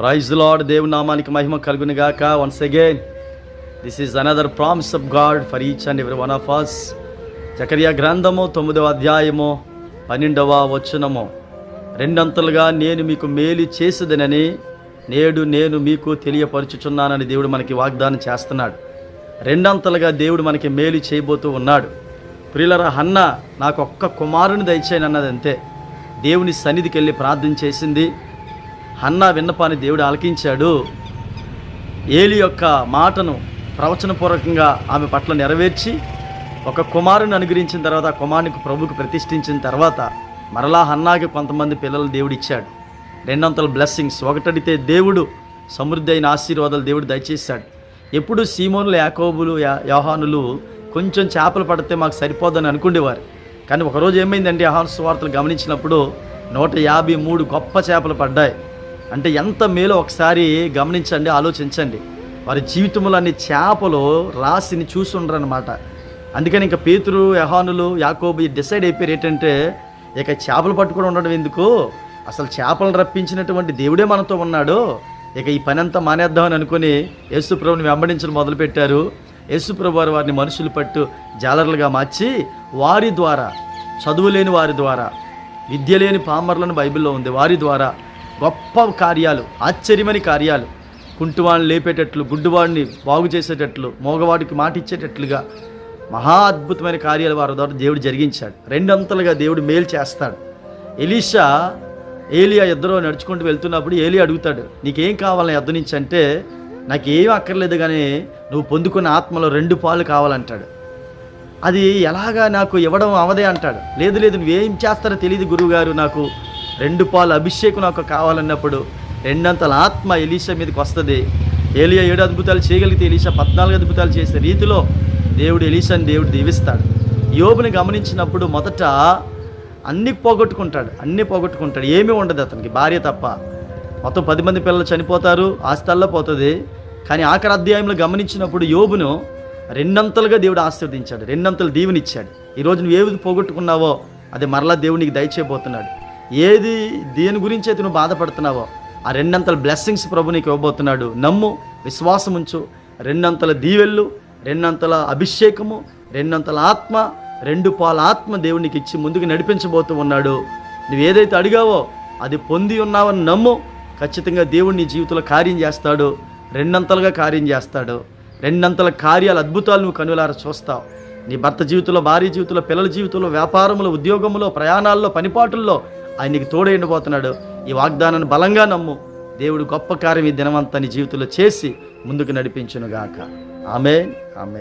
Praise lord దేవుని నామానికి మహిమ కలుగును గాక once again this is another promise of God for each and every one of us చకరియా గ్రంథము తొమ్మిదవ అధ్యాయము పన్నెండవ వచనము. రెండంతలుగా నేను మీకు మేలు చేసేదనని నేడు నేను మీకు తెలియపరుచుచున్నానని దేవుడు మనకి వాగ్దానం చేస్తున్నాడు. రెండంతలుగా దేవుడు మనకి మేలు చేయబోతూ ఉన్నాడు. ప్రియులర హన్న నాకు ఒక్క కుమారుని దయచేయనన్నది అంతే. దేవుని సన్నిధికి వెళ్ళి ప్రార్థన చేసింది. హన్నా విన్నపాన్ని దేవుడు ఆలకించాడు. ఏలి యొక్క మాటను ప్రవచనపూర్వకంగా ఆమె పట్ల నెరవేర్చి ఒక కుమారుని అనుగ్రహించిన తర్వాత ఆ కుమారునికి ప్రభుకు ప్రతిష్ఠించిన తర్వాత మరలా హన్నాకి కొంతమంది పిల్లలు దేవుడు ఇచ్చాడు రెండంతల బ్లెస్సింగ్స్ ఒకటడితే దేవుడు సమృద్ధి అయిన ఆశీర్వాదాలు దేవుడు దయచేశాడు. ఎప్పుడు సీమోనులు యాకోబులు యా- యోహానులు కొంచెం చేపలు పడితే మాకు సరిపోదని అనుకునేవారు కానీ ఒకరోజు ఏమైందంటే యోహాను సువార్తలు గమనించినప్పుడు నూట యాభై మూడు గొప్ప చేపలు పడ్డాయి. అంటే ఎంత మేలో ఒకసారి గమనించండి ఆలోచించండి. వారి జీవితంలో అన్ని చేపలు రాసిని చూసుండ్రనమాట అందుకని ఇంకా పేతురు యహానులు యాకోబు డిసైడ్ అయిపోయారు ఏంటంటే ఇక చేపలు పట్టుకొని ఉండడం ఎందుకు? అసలు చేపలను రప్పించినటువంటి దేవుడే మనతో ఉన్నాడు. ఇక ఈ పని అంతా మానేద్దామని అనుకుని యేసుప్రభుని వెంబడించడం మొదలుపెట్టారు. యేసుప్రభు వారు వారిని మనుషులు పట్టు జాలర్లుగా మార్చి వారి ద్వారా చదువు లేని వారి ద్వారా విద్య లేని పామర్లను బైబిల్లో ఉంది. వారి ద్వారా గొప్ప కార్యాలు ఆశ్చర్యమని కార్యాలు. కుంటువాడిని లేపేటట్లు గుడ్డువాడిని బాగు చేసేటట్లు మగవాడికి మాట ఇచ్చేటట్లుగా మహా అద్భుతమైన కార్యాలు వారి ద్వారా దేవుడు జరిగించాడు. రెండంతలుగా దేవుడు మేలు చేస్తాడు. ఎలీషా ఏలియా ఇద్దరు నడుచుకుంటూ వెళ్తున్నప్పుడు ఏలి అడుగుతాడు నీకేం కావాలని ఎద్దు నుంచి అంటే నాకేం అక్కర్లేదు కానీ నువ్వు పొందుకున్న ఆత్మలో రెండు పాలు కావాలంటాడు. అది ఎలాగా నాకు ఇవ్వడం అవదే అంటాడు. లేదు లేదు నువ్వేం చేస్తారో తెలియదు గురువుగారు నాకు రెండు పాలు అభిషేకం నాకు కావాలన్నప్పుడు రెండంతల ఆత్మ ఎలీషా మీదకి వస్తుంది. ఏలియా ఏడు అద్భుతాలు చేయగలిగితే ఎలీషా పద్నాలుగు అద్భుతాలు చేసే రీతిలో దేవుడు ఎలీషాని దేవుడు దీవిస్తాడు. యోబుని గమనించినప్పుడు మొదట అన్ని పోగొట్టుకుంటాడు అన్ని పోగొట్టుకుంటాడు. ఏమీ ఉండదు అతనికి భార్య తప్ప. మొత్తం పది మంది పిల్లలు చనిపోతారు ఆస్తల్లో పోతుంది. కానీ ఆఖరి అధ్యాయంలో గమనించినప్పుడు యోబును రెండంతలుగా దేవుడు ఆశీర్వదించాడు రెండంతలు దీవునిచ్చాడు. ఈరోజు నువ్వు ఏది పోగొట్టుకున్నావో అది మరలా దేవునికి దయచేయబోతున్నాడు. ఏది దేని గురించి అయితే నువ్వు బాధపడుతున్నావో ఆ రెండంతల బ్లెస్సింగ్స్ ప్రభు నీకు ఇవ్వబోతున్నాడు. నమ్ము విశ్వాసం ఉంచు. రెండంతల దీవెళ్ళు రెండంతల అభిషేకము రెండంతల ఆత్మ రెండు పాల ఆత్మ దేవునికి ఇచ్చి ముందుకు నడిపించబోతూ ఉన్నాడు. నువ్వు ఏదైతే అడిగావో అది పొంది ఉన్నావని నమ్ము. ఖచ్చితంగా దేవుడు నీ జీవితంలో కార్యం చేస్తాడు. రెండంతలుగా కార్యం చేస్తాడు. రెండంతల కార్యాలు అద్భుతాలు నువ్వు కనులారా చూస్తావు. నీ భర్త జీవితంలో భార్య జీవితంలో పిల్లల జీవితంలో వ్యాపారంలో ఉద్యోగంలో ప్రయాణాల్లో పనిపాటుల్లో ఆయన నీకు తోడైండిపోతున్నాడు ఈ వాగ్దానాన్ని బలంగా నమ్ము. దేవుడు గొప్ప కార్యం ఈ దినమంతా నీ జీవితంలో చేసి ముందుకు నడిపించునుగాక. ఆమె ఆమె